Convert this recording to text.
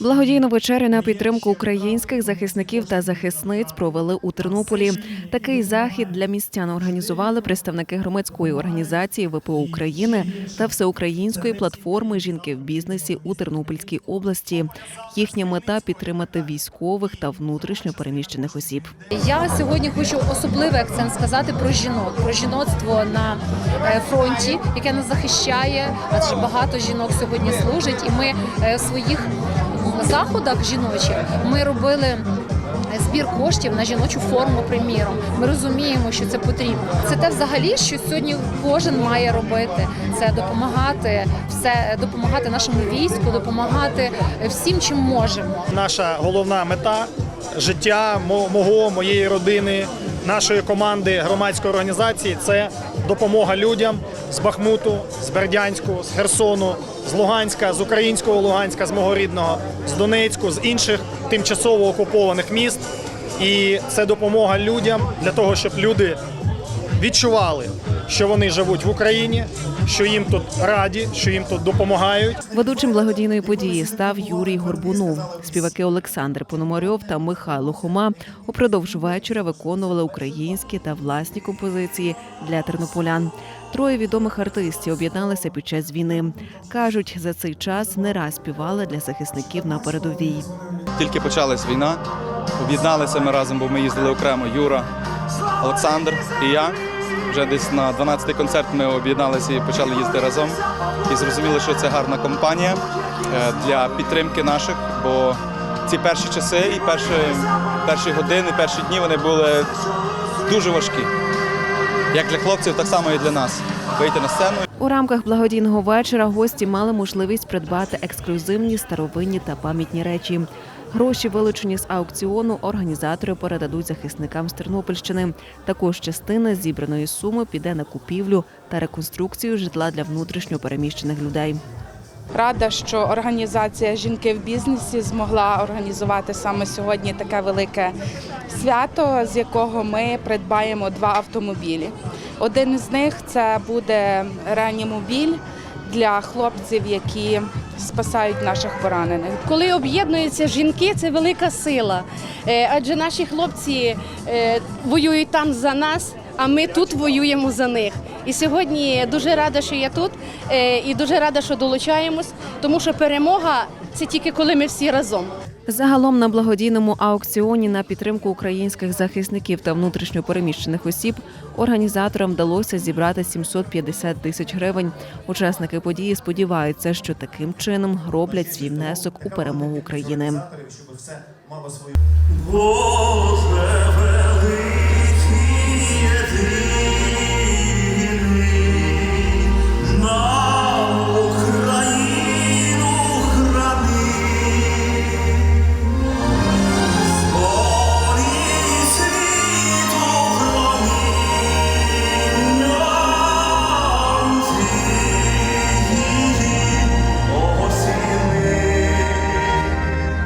Благодійну вечерю на підтримку українських захисників та захисниць провели у Тернополі. Такий захід для містян організували представники громадської організації ВПО України та всеукраїнської платформи Жінки в бізнесі у Тернопільській області. Їхня мета підтримати військових та внутрішньо переміщених осіб. Я сьогодні хочу особливий акцент сказати про жінок, про жіноцтво на е, фронті, яке нас захищає. Адже багато жінок сьогодні служить, і ми е, своїх заходах жіночих ми робили. Збір коштів на жіночу форму, приміром. Ми розуміємо, що це потрібно. Це те, взагалі, що сьогодні кожен має робити. Це допомагати все, допомагати нашому війську, допомагати всім, чим можемо. Наша головна мета життя мо- мого, моєї родини, нашої команди громадської організації це допомога людям з Бахмуту, з Бердянську, з Херсону, з Луганська, з українського Луганська, з мого рідного, з Донецьку, з інших тимчасово окупованих міст. І це допомога людям для того, щоб люди відчували, що вони живуть в Україні, що їм тут раді, що їм тут допомагають. Ведучим благодійної події став Юрій Горбунов. Співаки Олександр Пономарьов та Михайло Хома упродовж вечора виконували українські та власні композиції для тернополян. Троє відомих артистів об'єдналися під час війни. кажуть, за цей час не раз співали для захисників на передовій. Тільки почалась війна, об'єдналися ми разом, бо ми їздили окремо. Юра, Олександр і я. Вже десь на 12-й концерт ми об'єдналися і почали їздити разом. І зрозуміли, що це гарна компанія е, для підтримки наших, бо ці перші часи і перші, перші години, перші дні вони були дуже важкі. Як для хлопців, так само і для нас. Вийти на сцену У рамках благодійного вечора гості мали можливість придбати ексклюзивні старовинні та пам'ятні речі. Гроші, вилучені з аукціону, організатори передадуть захисникам з Тернопільщини. Також частина зібраної суми піде на купівлю та реконструкцію житла для внутрішньо переміщених людей. Рада, що організація Жінки в бізнесі змогла організувати саме сьогодні таке велике свято, з якого ми придбаємо два автомобілі. Один із них це буде реанімобіль для хлопців, які спасають наших поранених. Коли об'єднуються жінки, це велика сила. Е, Адже наші хлопці е, воюють там за нас, а ми тут воюємо за них. І сьогодні дуже рада, що я тут, е, і дуже рада, що долучаємось, тому що перемога це тільки коли ми всі разом. Загалом на благодійному аукціоні на підтримку українських захисників та внутрішньо переміщених осіб організаторам вдалося зібрати 750 тисяч гривень. Учасники події сподіваються, що таким чином роблять свій внесок у перемогу України. Бо